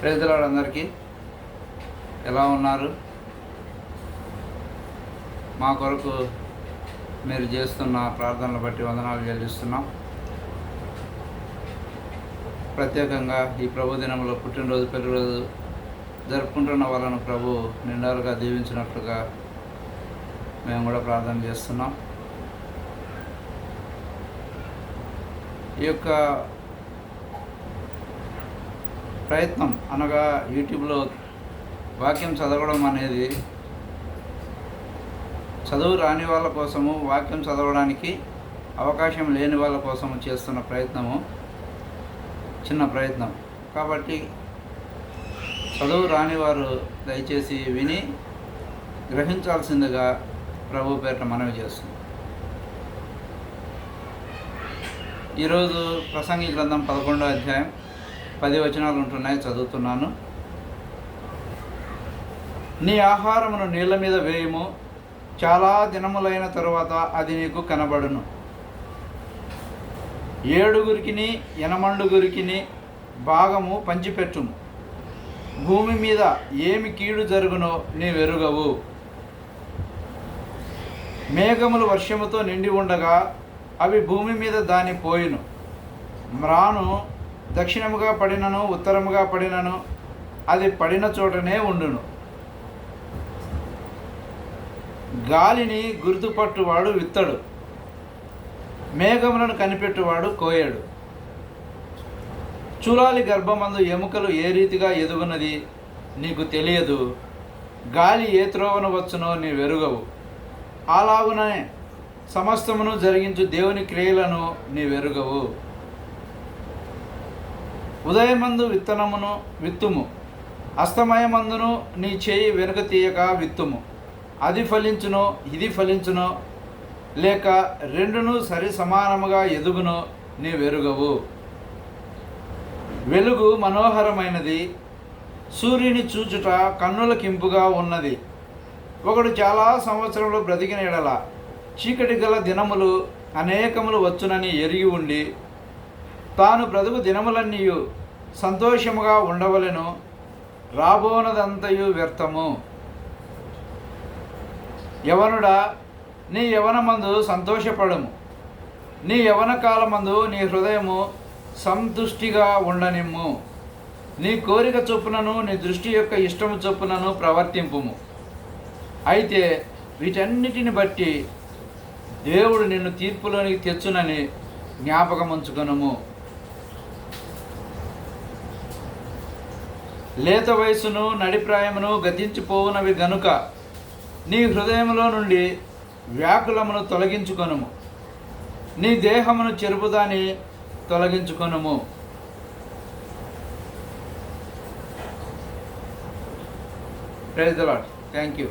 ప్రజలాడు అందరికీ ఎలా ఉన్నారు? మా కొరకు మీరు చేస్తున్న ప్రార్థనలు బట్టి వందనాలు చెల్లిస్తున్నాం. ప్రత్యేకంగా ఈ ప్రభు దినంలో పుట్టినరోజు పెళ్ళిరోజు జరుపుకుంటున్న వాళ్ళను ప్రభు నిండారుగా దీవించినట్లుగా మేము కూడా ప్రార్థన చేస్తున్నాం. ఈ యొక్క ప్రయత్నం అనగా యూట్యూబ్లో వాక్యం చదవడం అనేది చదువు రాని వాళ్ళ కోసము వాక్యం చదవడానికి అవకాశం లేని వాళ్ళ కోసము చేస్తున్న ప్రయత్నము చిన్న ప్రయత్నం. కాబట్టి చదువు రాని వారు దయచేసి విని గ్రహించాల్సిందిగా ప్రభు పేట మనవి చేస్తుంది ఈరోజు ప్రసంగి గ్రంథం పదకొండో అధ్యాయం పది వచనాలు ఉంటున్నాయి చదువుతున్నాను. నీ ఆహారమును నీళ్ళ మీద వేయము చాలా దినములైన తరువాత అది నీకు కనబడును. ఏడుగురికిని ఎనమండుగురికిని భాగము పంచిపెట్టుము. భూమి మీద ఏమి కీడు జరుగునో నీవెరుగవు మేఘములు వర్షముతో నిండి ఉండగా అవి భూమి మీద దాని పోయిను. మ్రాను దక్షిణముగా పడినను ఉత్తరముగా పడినను అది పడిన చోటనే ఉండును. గాలిని గుర్తుపట్టువాడు విత్తడు. మేఘములను కనిపెట్టువాడు కోయడు. చూలాలి గర్భమందు ఎముకలు ఏ రీతిగా ఎదుగున్నది నీకు తెలియదు. గాలి ఏ త్రోవన వచ్చునో నీ వెరుగవు. అలాగునే సమస్తమును జరిగించు దేవుని క్రియలను నీ వెరుగవు. ఉదయమందు విత్తనమును విత్తుము. అస్తమయమందును నీ చేయి వెనుక తీయక విత్తుము. అది ఫలించును ఇది ఫలించును లేక రెండును సరి సమానముగా ఎదుగును నీ వెరుగవు. వెలుగు మనోహరమైనది సూర్యుని చూచుట కన్నులకింపుగా ఉన్నది. ఒకడు చాలా సంవత్సరంలో బ్రతికిన ఎడల చీకటి గల దినములు అనేకములు వచ్చునని ఎరిగి ఉండి తాను బ్రతుకు దినములన్నీయు సంతోషముగా ఉండవలెను. రాబోనదంతయు వ్యర్థము. యవనుడా నీ యవనమందు సంతోషపడము. నీ యవన కాలమందు నీ హృదయము సంతుష్టిగా ఉండనిమ్ము. నీ కోరిక చొప్పునను నీ దృష్టి యొక్క ఇష్టము చొప్పునను ప్రవర్తింపుము. అయితే వీటన్నిటిని బట్టి దేవుడు నిన్ను తీర్పులోనికి తెచ్చునని జ్ఞాపకమంచుకొనుము. లేత వయసును నడిప్రాయమును గతించిపోవునవి గనుక నీ హృదయములో నుండి వ్యాకులమును తొలగించుకొనుము. నీ దేహమును చెరుపుదాని తొలగించుకొనుము. Praise the lord thank you